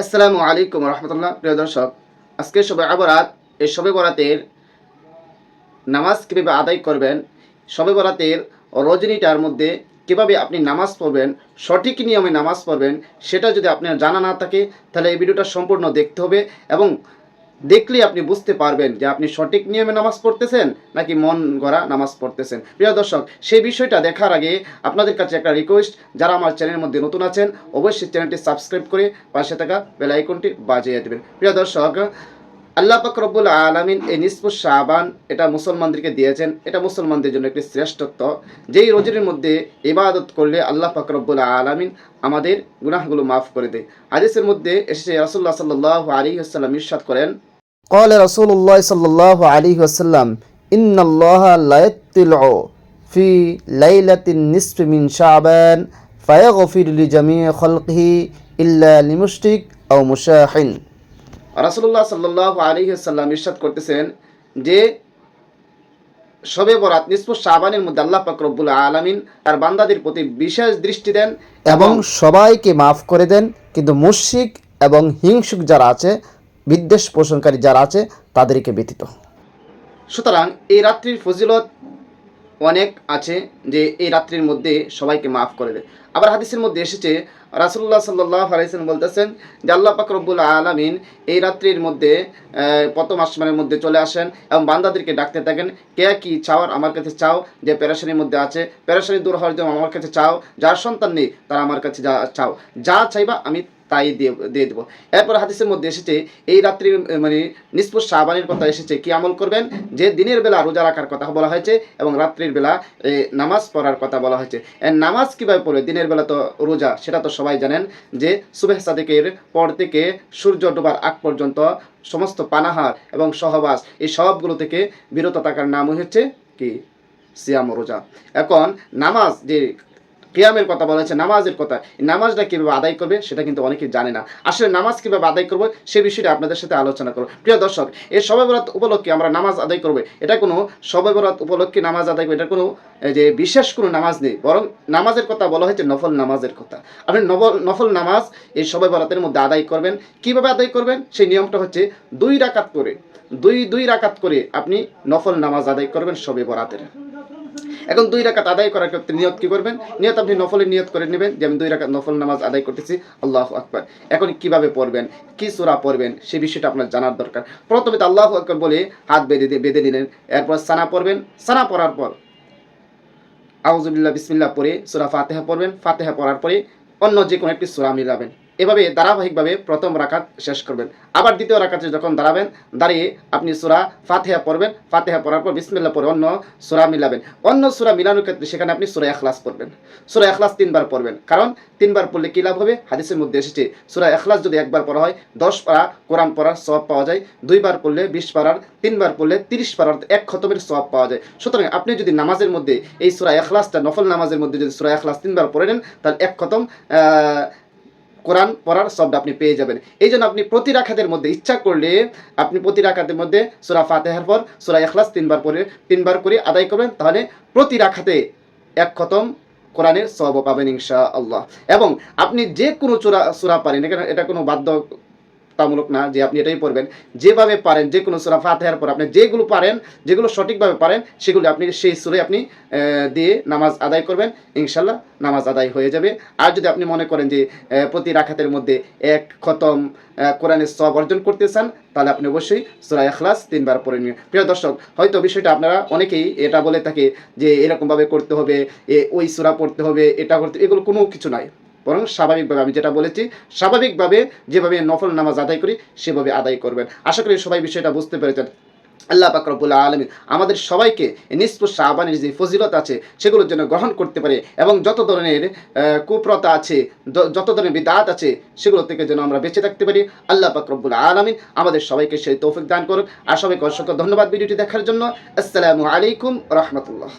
আসসালামু আলাইকুম রহমতুল্লাহ, প্রিয় দর্শক আজকে সবে আবরাত, এই সবে বরাতের নামাজ কীভাবে আদায় করবেন সবে বরাতের রজনীটার মধ্যে কীভাবে আপনি নামাজ পড়বেন, সঠিক নিয়মে নামাজ পড়বেন, সেটা যদি আপনার জানা না থাকে, তাহলে এই ভিডিওটা সম্পূর্ণ দেখতে হবে এবং দেখলেই আপনি বুঝতে পারবেন যে আপনি সঠিক নিয়মে নামাজ পড়তেছেন নাকি মন গড়া নামাজ পড়তেছেন। প্রিয় দর্শক, সেই বিষয়টা দেখার আগে আপনাদের কাছে একটা রিকোয়েস্ট যারা আমার চ্যানেলের মধ্যে নতুন আছেন, অবশ্যই চ্যানেলটি সাবস্ক্রাইব করে পাশে থাকা বেল আইকনটি বাজিয়ে দেবেন। প্রিয় দর্শক, আল্লাহ পাক রব্বুল আলমিন এই নিসফুস শাহবান এটা মুসলমানদেরকে দিয়েছেন। এটা মুসলমানদের জন্য একটি শ্রেষ্ঠত্ব। যেই রজনীর মধ্যে ইবাদত করলে আল্লাহ পাক রব্বুল আলমিন আমাদের গুনাহগুলো মাফ করে দেয়। আদেশের মধ্যে এসে রাসুল্লাহ সাল্লাহ আলী আসসালাম ইরশাদ করেন قال رسول الله صلى الله عليه وسلم إن الله لا يطلع في ليلة النصف من شعبان فيغفر لجميع خلقه إلا لمشرك أو مشاحن রাসুল্লাহ সাল্লাহ আলী সাল্লাম ইরশাদ করতেছেন যে সবে বরাত নিসফু শাবানের মধ্যে আল্লাহ পাক রব্বুল আলমিন তার বান্দাদের প্রতি বিশেষ দৃষ্টি দেন এবং সবাইকে মাফ করে দেন কিন্তু মুশরিক এবং হিংসুক যারা আছে বিদ্বেষ পোষণকারী যারা আছে, তাদেরকে ব্যতীত। সুতরাং এই রাত্রির ফজিলত অনেক আছে যে এই রাত্রির মধ্যে সবাইকে মাফ করে দেয়। আবার হাদিসের মধ্যে এসেছে রাসুল্লাহ সাল্লাহ আলাইসেন বলতেছেন, যে আল্লাহ পাক রব্বুল আলমিন এই রাত্রির মধ্যে প্রথম আসমানের মধ্যে চলে আসেন এবং বান্দাদেরকে ডাকতে থাকেন, কে কি চাওয়ার আমার কাছে চাও যে প্যারাশানির মধ্যে আছে? প্যারাশানি দূর হওয়ার জন্য আমার কাছে চাও, যার সন্তান নেই তারা আমার কাছে যা চাও। যা চাইবা আমি তাই দিয়ে দিয়ে দেবো। এরপর হাদিসের মধ্যে এসেছে, এই রাত্রির মানে নিষ্পুষ শাহবানের কথা এসেছে, কি আমল করবেন? যে দিনের বেলা রোজা রাখার কথা বলা হয়েছে এবং রাত্রির বেলা নামাজ পড়ার কথা বলা হয়েছে। নামাজ কীভাবে পড়ে দিনের বেলা তো রোজা, সেটা তো সবাই জানেন যে সুবেহ সাদেকের পর থেকে সূর্য ডোবার আগ পর্যন্ত সমস্ত পানাহার এবং সহবাস, এই সবগুলো থেকে বিরত থাকার নামই হচ্ছে কি? সিয়াম রোজা। এখন নামাজ যে কিয়ামের কথা বলা হয়েছে, নামাজের কথা। নামাজটা কীভাবে আদায় করবে, সেটা কিন্তু অনেকে জানে না। আসলে নামাজ কীভাবে আদায় করব, সে বিষয়টা আপনাদের সাথে আলোচনা করব। প্রিয় দর্শক, এই সবে বরাত উপলক্ষে আমরা নামাজ আদায় করব। এটা কোনো সবে বরাত উপলক্ষে নামাজ আদায় করব, এটা কোনো যে, বিশেষ কোনো নামাজ নেই। বরং নামাজের কথা বলা হয়েছে, নফল নামাজের কথা। আপনি নফল নফল নামাজ এই সবে বরাতের মধ্যে আদায় করবেন। কীভাবে আদায় করবেন? সেই নিয়মটা হচ্ছে দুই রাকাত করে, দুই দুই রাকাত করে আপনি নফল নামাজ আদায় করবেন সবে বরাতের এখন দুই রাকাত আদায় করার ক্ষেত্রে নিয়ত কি করবেন? নিয়ত আপনি নফলের নিয়ত করে নেবেন, যে আমি দুই রাকাত নফল নামাজ আদায় করতেছি, আল্লাহ আকবর। এখন কীভাবে পড়বেন? কি সুরা পড়বেন? সেই বিষয়টা আপনার জানার দরকার। প্রথমে তো আল্লাহ আকবর বলে হাত বেঁধে দিয়ে, বেঁধে নিলেন। এরপর সানা পড়বেন। সানা পড়ার পর আউজুবিল্লাহ বিসমিল্লাহ পড়ে সুরা ফাতেহা পড়বেন। ফাতেহা পড়ার পরে অন্য যে কোনো একটি সুরা মিলাবেন। এভাবে ধারাবাহিকভাবে প্রথম রাকাত শেষ করবেন। আবার দ্বিতীয় রাকাতে যখন দাঁড়াবেন, দাঁড়িয়ে আপনি সুরা ফাতেহা পড়বেন। ফাতেহা পড়ার পর বিসমিল্লাহ পরে অন্য সুরা মিলাবেন। অন্য সুরা মিলানোর ক্ষেত্রে সেখানে আপনি সুরা এখলাস পড়বেন। সুরা এখলাস তিনবার পড়বেন। কারণ তিনবার পড়লে কী লাভ হবে? হাদিসের মধ্যে এসেছে, সুরা এখলাস যদি একবার পড়া হয়, দশ পারা কোরআন পড়ার সব পাওয়া যায়, দুইবার পড়লে বিশ পারার, তিনবার পড়লে তিরিশ পারার এক খতমের সব পাওয়া যায়। সুতরাং আপনি যদি নামাজের মধ্যে এই সুরা এখলাসটা নফল নামাজের মধ্যে যদি সুরা এখলাস তিনবার পড়ে নেন, তাহলে এক খতম কোরআন পড়ার শব্দ আপনি পেয়ে যাবেন। এই জন্য আপনি প্রতি রাখাতের মধ্যে ইচ্ছা করলে আপনি প্রতি রাখাতের মধ্যে সুরা ফাতেহার পর, সুরা এখলাস তিনবার পরে তিনবার করে আদায় করবেন, তাহলে প্রতি রাখাতে এক খতম কোরআনের সব পাবেন ইনশা আল্লাহ এবং আপনি যে কোনো চূড়া সুরা পারেন এটা কোনো বাধ্যতামূলক না, যে আপনি এটাই পড়বেন। যেভাবে পারেন, যে কোনো সুরা ফাতেহার পর আপনি যেগুলো পারেন, যেগুলো সঠিকভাবে পারেন, সেগুলো আপনি সেই সুরে আপনি দিয়ে নামাজ আদায় করবেন। ইনশাল্লাহ নামাজ আদায় হয়ে যাবে। আর যদি আপনি মনে করেন যে প্রতি রাখাতের মধ্যে এক খতম কোরআনের সব অর্জন করতে চান, তাহলে আপনি অবশ্যই সুরা এখলাস তিনবার পড়ে নিন। প্রিয় দর্শক, হয়তো বিষয়টা আপনারা অনেকেই এটা বলে থাকে যে, এরকমভাবে করতে হবে, এ, ওই সুরা পড়তে হবে, এটা করতে, এগুলো কোনো কিছু নাই। বরং স্বাভাবিকভাবে, আমি যেটা বলেছি, স্বাভাবিকভাবে যেভাবে নফল নামাজ আদায় করি, সেভাবে আদায় করবেন। আশা করি সবাই বিষয়টা বুঝতে পেরেছেন। আল্লাহ পাক রব্বুল আলমিন আমাদের সবাইকে নিষ্প শাহবানের যে ফজিলত আছে, সেগুলোর জন্য গ্রহণ করতে পারে এবং যত ধরনের কুপ্রতা আছে যত ধরনের বিদাত আছে, সেগুলো থেকে যেন আমরা বেঁচে থাকতে পারি। আল্লাহ পাক রব্বুল আলমিন আমাদের সবাইকে সেই তৌফিক দান করুন। আর সবাইকে অসংখ্য ধন্যবাদ ভিডিওটি দেখার জন্য। আসসালামু আলাইকুম রহমতুল্লাহ।